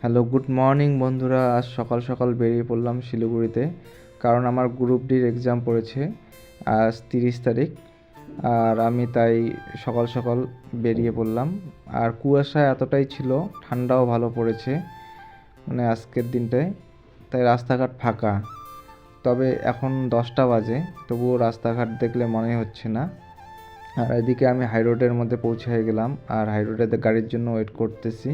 Hello, good morning বন্ধুরা। আজ সকাল সকাল বেরিয়ে পড়লাম শিলিগুড়িতে, কারণ আমার গ্রুপ ডির এক্সাম পড়েছে আজ তিরিশ তারিখ, আর আমি তাই সকাল সকাল বেরিয়ে পড়লাম। আর কুয়াশা এতটাই ছিল, ঠান্ডাও ভালো পড়েছে মানে আজকের দিনটায়, তাই রাস্তাঘাট ফাঁকা। তবে এখন দশটা বাজে, তবুও রাস্তাঘাট দেখলে মনে হচ্ছে না। আর এদিকে আমি হাই রোডের মধ্যে পৌঁছে গেলাম, আর হাই রোডে গাড়ির জন্য ওয়েট করতেছি।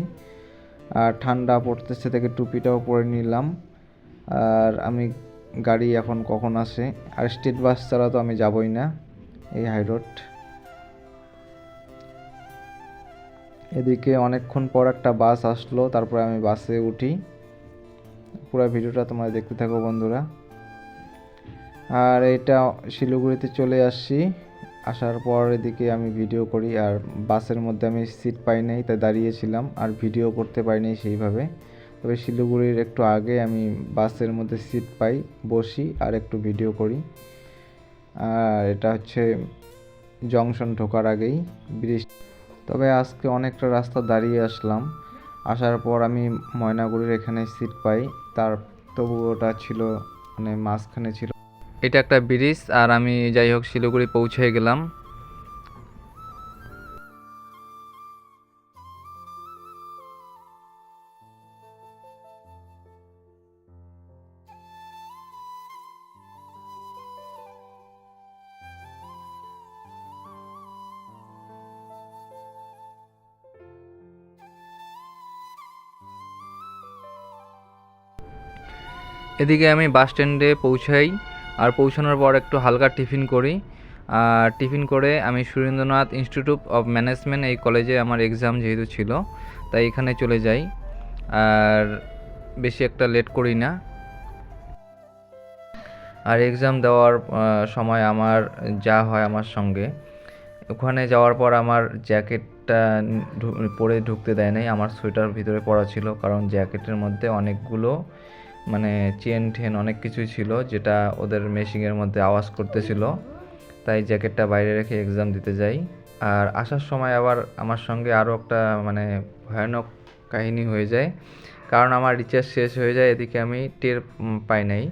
আর ঠান্ডা পড়তেছে থেকে টুপিটাও পরে নিলাম। আর আমি গাড়ি এখন কখন আসে? আর স্টেট বাস ছাড়া তো আমি যাবই না এই হাইরোড এদিকে অনেকক্ষণ পর একটা বাস আসলো, তারপরে আমি বাসে উঠি। পুরো ভিডিওটা তোমরা দেখতে থাকো বন্ধুরা। আর এটা শিলিগুড়িতে চলে আসছি। আসার পর এদিকে আমি ভিডিও করি আর বাসের মধ্যে আমি সিট পাই নাই, তাই দাঁড়িয়েছিলাম আর ভিডিও করতে পারিনি সেইভাবে। তবে শিলিগুড়ির একটু আগে আমি বাসের মধ্যে সিট পাই, বসি আর একটু ভিডিও করি। আর এটা হচ্ছে জংশন ঢোকার আগেই ব্রিজ। তবে আজকে অনেকটা রাস্তা দাঁড়িয়ে আসলাম। আসার পর আমি ময়নাগুড়ির এখানে সিট পাই, তার তবু ওটা ছিল মানে মাঝখানে ছিল এটা একটা ব্রিজ, আর আমি যাই হোক শিলিগুড়ি পৌঁছে গেলাম। এদিকে আমি বাস স্ট্যান্ডে পৌঁছাই। আর পৌঁছানোর পর একটু হালকা টিফিন করি। আর টিফিন করে আমি সুরেন্দ্রনাথ ইনস্টিটিউট অফ ম্যানেজমেন্ট এই কলেজে আমার এক্সাম যেহেতু ছিল, তাই এখানে চলে যাই। আর বেশি একটা লেট করি না। আর এক্সাম দেওয়ার সময় আমার যা হয় আমার সঙ্গে। ওখানে যাওয়ার পর আমার জ্যাকেটটা পরে ঢুকতে দেয় নাই। আমার সোয়েটার ভিতরে পরা ছিল, কারণ জ্যাকেটের মধ্যে অনেকগুলো মানে চেন ঠেন অনেক কিছুই ছিল, যেটা ওদের মেশিনের মধ্যে আওয়াজ করতেছিল। তাই জ্যাকেটটা বাইরে রেখে এক্সাম দিতে যাই। আর আসার সময় আবার আমার সঙ্গে আরও একটা মানে ভয়ানক কাহিনী হয়ে যায়। কারণ আমার রিচার্জ শেষ হয়ে যায়, এদিকে আমি টের পাই নাই।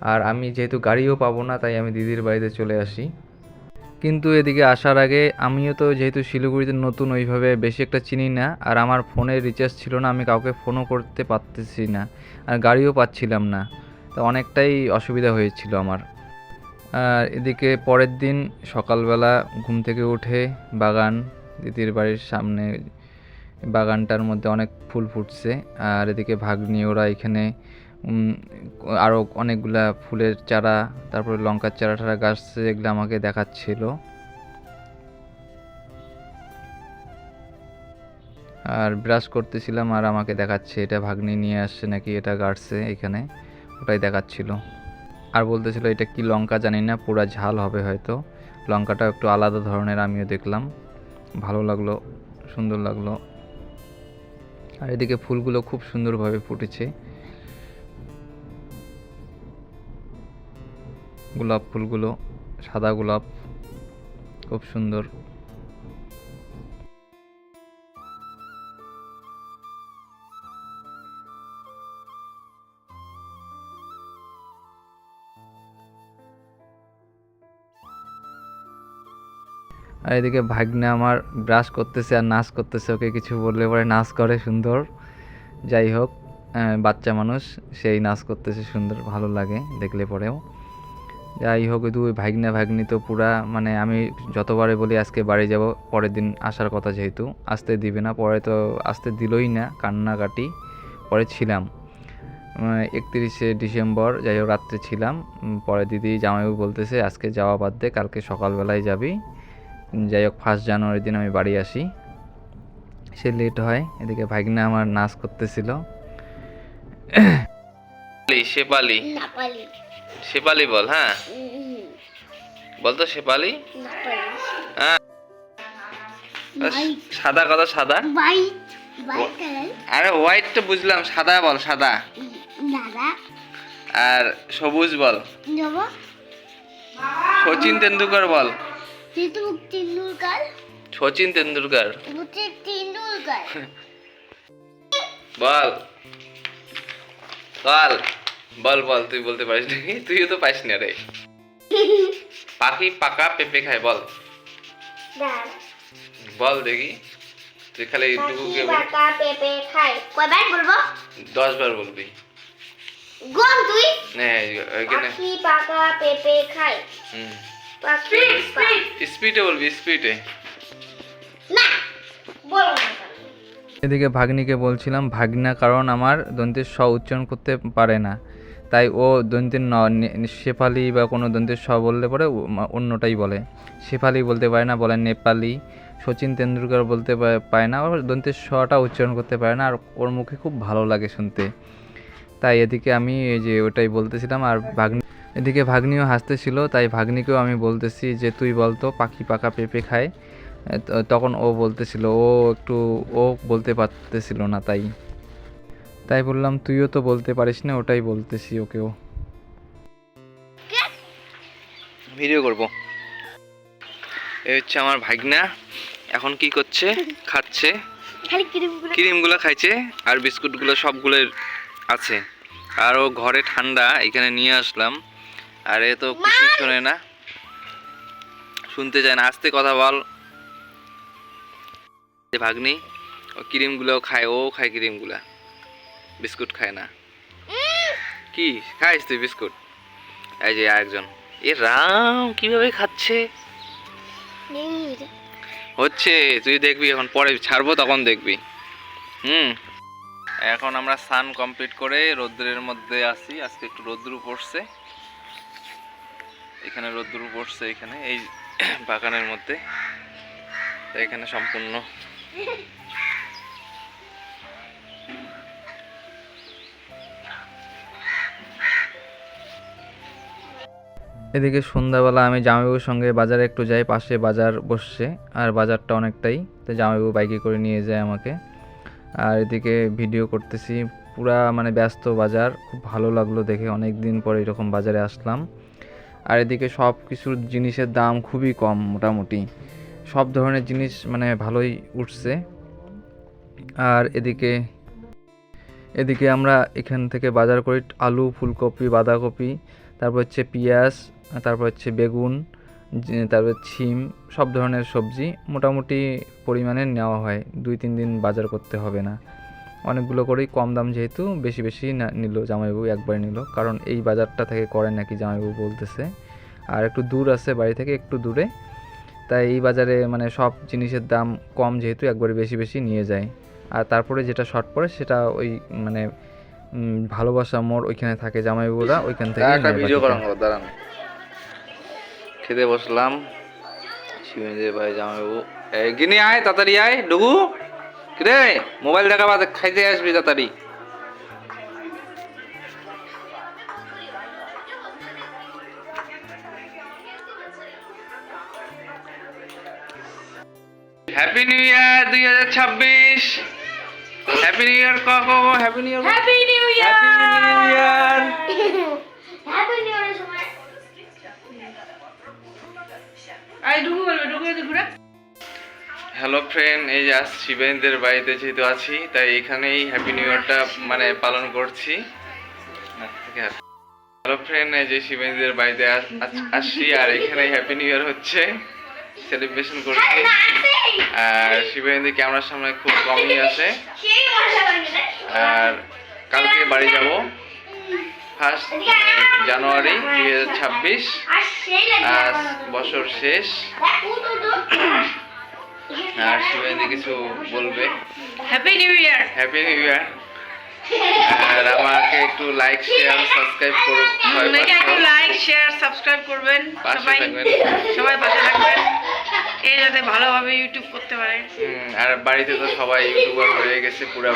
আর আমি যেহেতু গাড়িও পাবো না, তাই আমি দিদির বাড়িতে চলে আসি। কিন্তু এদিকে আসার আগে আমিও তো যেহেতু শিলিগুড়িতে নতুন, ওইভাবে বেশি একটা চিনি না। আর আমার ফোনে রিচার্জ ছিল না, আমি কাউকে ফোনও করতে পারতেছি না। আর গাড়িও পাচ্ছিলাম না। তো অনেকটাই অসুবিধা হয়েছিল আমার। আর এদিকে পরের দিন সকালবেলা ঘুম থেকে উঠে বাগান, দিদির বাড়ির সামনে বাগানটার মধ্যে অনেক ফুল ফুটছে। আর এদিকে ভাগ্নি, ওরা এখানে আরও অনেকগুলা ফুলের চারা, তারপরে লঙ্কার চারা টারা গাছ এগুলো আমাকে দেখাচ্ছিল। আর ব্রাশ করতেছিলাম আর আমাকে দেখাচ্ছে, এটা ভাগ্নি নিয়ে আসছে নাকি এটা গাড়ছে এখানে, ওটাই দেখাচ্ছিল। আর বলতেছিল, এটা কি লঙ্কা? জানি না, পুরা ঝাল হবে হয়তো। লঙ্কাটা একটু আলাদা ধরনের, আমিও দেখলাম। ভালো লাগল, সুন্দর লাগল। আর এদিকে ফুলগুলো খুব সুন্দরভাবে ফুটেছে। গোলাপ ফুলগুলো, সাদা গোলাপ, খুব সুন্দর। আর এদিকে ভাগ্নে আমার ব্রাশ করতেছে আর নাচ করতেছে, ওকে কিছু বললে পরে নাচ করে, সুন্দর। যাই হোক বাচ্চা মানুষ, সেই নাচ করতেছে, সুন্দর, ভালো লাগে, দেখলে পরেও। যাই হোক দুই ভাগ্না ভাগ্নি তো পুরা মানে আমি যতবারে বলি আজকে বাড়ি যাব পরের দিন আসার কথা যেহেতু আসতে দিবে না পরে তো আসতে দিলই না কান্নাকাটি পরে ছিলাম। একত্রিশে ডিসেম্বর যাই হোক রাত্রে ছিলাম পরে দিদি জামাইবাবু বলতেছে আজকে যাওয়া বাদ দে কালকে সকালবেলায় যাবি। যাই হোক ফার্স্ট জানুয়ারির দিন আমি বাড়ি আসি। সে লেট হয় এদিকে ভাগ্না আমার নাচ করতেছিল। শেপালি শেপালি বল হ্যাঁ? বল তো শেপালি হ্যাঁ সাদা কথা সাদা? আরে হোয়াইট তো বুঝলাম সাদা বল সাদা। আর সবুজ বল। সচিন তেন্ডুলকর বল। সচিন তেন্ডুলকর। তেন্ডুলকার। বল। বল। বল বল তুই বলতে পারিস নাকি? তুইও তো পাইস না রে। পাখি পাকা পেঁপে খায় বল। বল দেখি। তুই খালি বল। পাকা পেঁপে খায়। কয়বার বলব? দশ বার বলবি। গম তুই। নে ওইখানে পাখি পাকা পেঁপে খায়। হুম। পাখি স্পিডে বলবি স্পিডে। না বলো এদিকে ভাগ্নিকে বলছিলাম ভাগ্না কারণ আমার দন্তের স উচ্চারণ করতে পারে না। তাই ও দন্তের ন শেফালি বা কোনো দন্তের স বললে পরে অন্যটাই বলে। শেফালি বলতে পারে না, বলে নেপালি। সচিন তেন্ডুলকর বলতে পা- পারে না ওর দন্তের সটা উচ্চারণ করতে পারে না, আর ওর মুখে খুব ভালো লাগে শুনতে। তাই এদিকে আমি এই যে ওটাই বলতেছিলাম, আর ভাগ্নি, এদিকে ভাগ্নিও হাসতেছিল, তাই ভাগ্নিকেও আমি বলতেছি যে, তুই বলতো পাখি পাকা পেঁপে খায়? তখন ও বলতেছিল, ও একটু, ও বলতে পারতেছিল না, তাই। তাই বললাম তুইও তো বলতে পারিস না ওটাই বলতেছি ওকেও। ভিডিও করব। এই হচ্ছে আমার ভাগনা এখন কি করছে? খাচ্ছে। খালি ক্রিমগুলো ক্রিমগুলো খাইছে আর বিস্কুটগুলো সবগুলো আছে। আর ও ঘরে ঠান্ডা এখানে নিয়ে আসলাম। আর এ তো কিছু শোনে না। শুনতে চায় না আস্তে কথা বল। ভাগ্নি ও ক্রিমগুলোও খায় ও খায় ক্রিমগুলা। বিস্কুট খায় না। কি? খাইস তুই বিস্কুট? এই যে আরেকজন। এ রাম কীভাবে খাচ্ছে? হচ্ছে তুই দেখবি এখন পরে ছাড়বো তখন দেখবি। হুম। এখন আমরা সান কমপ্লিট করে রোদ্রের মধ্যে আসি আজকে একটু রোদ্রু পড়ছে। এখানে রোদ্রু পড়ছে এখানে এই বাগানের মধ্যে। এখানে সম্পূর্ণ। এদিকে সন্ধ্যাবেলা আমি জামাইবাবুর সঙ্গে বাজারে একটু যাই, পাশে বাজার বসছে, আর বাজারটা অনেকটাই। তো জামাইবাবু বাইকে করে নিয়ে যায় আমাকে। আর এদিকে ভিডিও করতেছি, পুরা মানে ব্যস্ত বাজার, খুব ভালো লাগল দেখে অনেক দিন পরে এরকম বাজারে আসলাম। আর এদিকে সব কিছুর জিনিসের দাম খুবই কম মোটামুটি। সব ধরনের জিনিস মানে ভালোই উঠছে। আর এদিকে এদিকে আমরা এখান থেকে বাজার করি আলু, ফুলকপি, বাঁধাকপি তারপর হচ্ছে পেঁয়াজ, তারপর হচ্ছে বেগুন তারপর ছিম সব ধরনের সবজি মোটামুটি পরিমাণে নেওয়া হয়। দুই, তিন দিন বাজার করতে হবে না। অনেকগুলো করেই কম দাম যেহেতু বেশি বেশি নিল জামাইবাবু, একবার নিল। কারণ এই বাজারটা থেকে করে নাকি জামাইবাবু বলতেছে। আর একটু দূর আছে বাড়ি থেকে, একটু দূরে। তাই এই বাজারে মানে সব জিনিসের দাম কম যেহেতু একবারে বেশি বেশি নিয়ে যায়। আর তারপরে যেটা শর্ট পড়ে সেটা ওই মানে ভালোবাসা মোড় ওইখানে থাকে জামাইবাবুরা ওইখান থেকে একটা ভিডিও বাকিটা। করান দাঁড়ান। খেতে বসলাম। শিবেন্দ্রের ভাই জামাইবাবু এই গিনি আয় তাড়াতাড়ি আয় ডুগু। কিরে মোবাইল দেখা বাদ খাইতে আসবি তাড়াতাড়ি। হ্যাপি নিউ ইয়ার দুই হাজার ছাব্বিশ। হ্যাপি নিউ ইয়ার কাকো happy new year happy new happy new year happy new year সময় হ্যালো ফ্রেন্ড এই যে আজ শিবেন্দ্রের বাড়িতে যেহেতু আছি তাই এখানেই হ্যাপি নিউ ইয়ারটা মানে পালন করছি। হ্যালো ফ্রেন্ড এই যে শিবেন্দ্রের বাড়িতে আস- আস- আসছি আর এখানেই হ্যাপি নিউ ইয়ার হচ্ছে। সেলিব্রেশন করছি। আর শিবেন্দ্র ক্যামেরার সামনে খুব কমই আছে। আর কালকে বাড়ি যাব। ফার্স্ট জানুয়ারি দুই হাজার ছাব্বিশ। আজ বছর শেষ। আর শিবেন্দ্র কিছু বলবে। Happy new year happy new year আর আমাকে একটু লাইক শেয়ার সাবস্ক্রাইব করুন আপনাকে একটু লাইক শেয়ার সাবস্ক্রাইব করবেন। সবাই সবাই পাশে থাকবেন। এ যাতে ভালোভাবে ইউটিউব করতে পারে। আর বাড়িতে তো সবাই ইউটিউবার হয়ে গেছে পুরো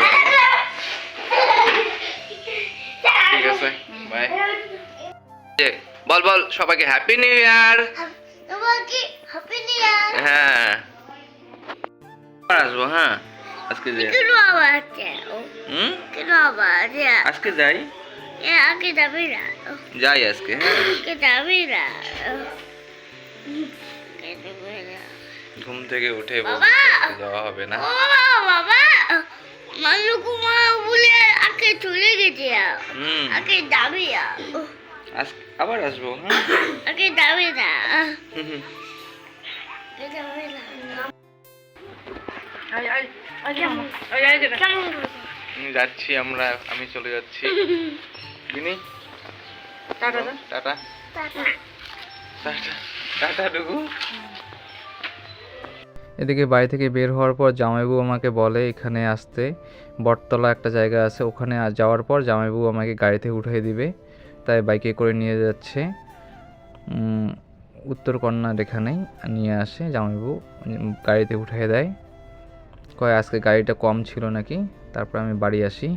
ঠিক আছে বাই বল বল সবাইকে হ্যাপি নিউ ইয়ার তোমাকে হ্যাপি নিউ ইয়ার হ্যাঁ। আসব হ্যাঁ। আজকে যাই কেন আবার যাও হুম কেন আবার যাও আজকে যাই এ আগে যাবি না যাই আজকে হ্যাঁ আগে যাবি না আগে যাবি না। ঘুম থেকে উঠে বাবা! বলতে যাওয়া হবে না ও বাবা মানু কুমার দিয়া হুম আগে যাবি না আজ আবার আসব হ্যাঁ আগে যাবি না হুম, হুম। আগে যাবি না যাচ্ছি আমরা আমি চলে যাচ্ছি। বিনি টাটা। টাটা। টাটা। টাটা। এদিকে বাড়ি থেকে বের হওয়ার পর জামাইবাবু আমাকে বলে এখানে আসতে। বটতলা একটা জায়গা আছে ওখানে যাওয়ার পর জামাইবাবু আমাকে গাড়িতে উঠিয়ে দিবে তাই বাইকে করে নিয়ে যাচ্ছে। উম, উত্তরকন্যার এখানেই নিয়ে আসে জামাইবাবু উম, গাড়িতে উঠিয়ে দেয়। কয় আজকে গাড়িটা কম ছিল নাকি? তারপর আমি বাড়ি আসি।